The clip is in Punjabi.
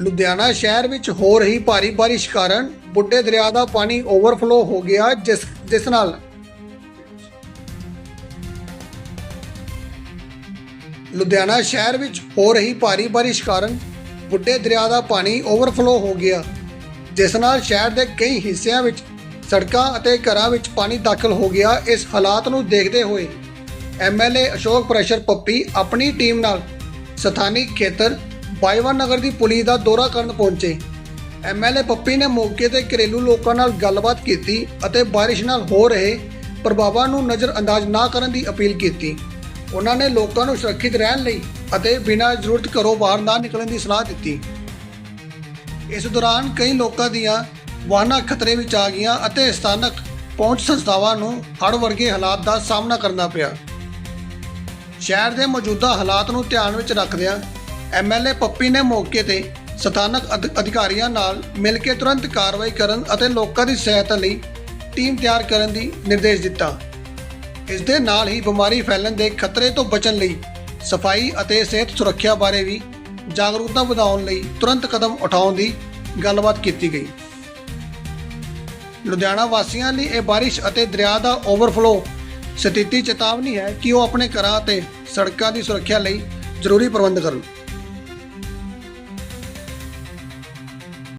ਲੁਧਿਆਣਾ ਸ਼ਹਿਰ ਵਿੱਚ ਹੋ ਰਹੀ ਭਾਰੀ ਬਾਰਿਸ਼ ਕਾਰਨ ਬੁੱਢੇ ਦਰਿਆ ਦਾ ਪਾਣੀ ਓਵਰਫਲੋ ਹੋ ਗਿਆ, ਜਿਸ ਜਿਸ ਨਾਲ ਲੁਧਿਆਣਾ ਸ਼ਹਿਰ ਵਿੱਚ ਹੋ ਰਹੀ ਭਾਰੀ ਬਾਰਿਸ਼ ਕਾਰਨ ਬੁੱਢੇ ਦਰਿਆ ਦਾ ਪਾਣੀ ਓਵਰਫਲੋ ਹੋ ਗਿਆ, ਜਿਸ ਨਾਲ ਸ਼ਹਿਰ ਦੇ ਕਈ ਹਿੱਸਿਆਂ ਵਿੱਚ ਸੜਕਾਂ ਅਤੇ ਘਰਾਂ ਵਿੱਚ ਪਾਣੀ ਦਾਖਲ ਹੋ ਗਿਆ। ਇਸ ਹਾਲਾਤ ਨੂੰ ਦੇਖਦੇ ਹੋਏ ਐਮਐਲਏ ਅਸ਼ੋਕ ਪ੍ਰੈਸ਼ਰ ਪੱਪੀ ਆਪਣੀ ਟੀਮ ਨਾਲ ਸਥਾਨਿਕ ਖੇਤਰ ਬਾਈਵਾਨ ਨਗਰ ਦੀ ਪੁਲਿਸ ਦਾ ਦੌਰਾ ਕਰਨ ਪਹੁੰਚੇ। ਐਮਐਲਏ ਪੱਪੀ ਨੇ ਮੌਕੇ ਤੇ ਘਰੇਲੂ ਲੋਕਾਂ ਨਾਲ ਗੱਲਬਾਤ ਕੀਤੀ ਅਤੇ ਬਾਰਿਸ਼ ਨਾਲ ਹੋ ਰਹੇ ਪ੍ਰਭਾਵਾਂ ਨੂੰ ਨਜ਼ਰਅੰਦਾਜ਼ ਨਾ ਕਰਨ ਦੀ ਅਪੀਲ ਕੀਤੀ। ਉਹਨਾਂ ਨੇ ਲੋਕਾਂ ਨੂੰ ਸੁਰੱਖਿਅਤ ਰਹਿਣ ਲਈ ਅਤੇ ਬਿਨਾਂ ਜ਼ਰੂਰਤ ਘਰੋਂ ਬਾਹਰ ਨਾ ਨਿਕਲਣ ਦੀ ਸਲਾਹ ਦਿੱਤੀ। ਇਸ ਦੌਰਾਨ ਕਈ ਲੋਕਾਂ ਦੀਆਂ ਵਾਹਨਾਂ ਖਤਰੇ ਵਿੱਚ ਆ ਗਈਆਂ ਅਤੇ ਸਥਾਨਕ ਪਹੁੰਚ ਸੰਸਥਾਵਾਂ ਨੂੰ ਹੜ੍ਹ ਵਰਗੇ ਹਾਲਾਤ ਦਾ ਸਾਹਮਣਾ ਕਰਨਾ ਪਿਆ। ਸ਼ਹਿਰ ਦੇ ਮੌਜੂਦਾ ਹਾਲਾਤ ਨੂੰ ਧਿਆਨ ਵਿੱਚ ਰੱਖਦਿਆਂ ਐਮਐਲਏ ਪੱਪੀ ਨੇ ਮੌਕੇ ਤੇ ਸਥਾਨਕ ਅਧ- ਅਧਿਕਾਰੀਆਂ ਨਾਲ ਮਿਲ ਕੇ ਤੁਰੰਤ ਕਾਰਵਾਈ ਕਰਨ ਅਤੇ ਲੋਕਾਂ ਦੀ ਸਹਾਇਤਾ ਲਈ ਟੀਮ ਤਿਆਰ ਕਰਨ ਦੀ ਨਿਰਦੇਸ਼ ਦਿੱਤਾ। ਇਸ ਦੇ ਨਾਲ ਹੀ ਬਿਮਾਰੀ ਫੈਲਣ ਦੇ ਖਤਰੇ ਤੋਂ ਬਚਣ ਲਈ ਸਫ਼ਾਈ ਅਤੇ ਸਿਹਤ ਸੁਰੱਖਿਆ ਬਾਰੇ ਵੀ ਜਾਗਰੂਕਤਾ ਵਧਾਉਣ ਲਈ ਤੁਰੰਤ ਕਦਮ ਉਠਾਉਣ ਦੀ ਗੱਲਬਾਤ ਕੀਤੀ ਗਈ। ਲੁਧਿਆਣਾ ਵਾਸੀਆਂ ਲਈ ਇਹ ਬਾਰਿਸ਼ ਅਤੇ ਦਰਿਆ ਦਾ ਓਵਰਫਲੋ ਸਥਿਤੀ ਚੇਤਾਵਨੀ ਹੈ ਕਿ ਉਹ ਆਪਣੇ ਘਰਾਂ ਅਤੇ ਸੜਕਾਂ ਦੀ ਸੁਰੱਖਿਆ ਲਈ ਜ਼ਰੂਰੀ ਪ੍ਰਬੰਧ ਕਰਨ।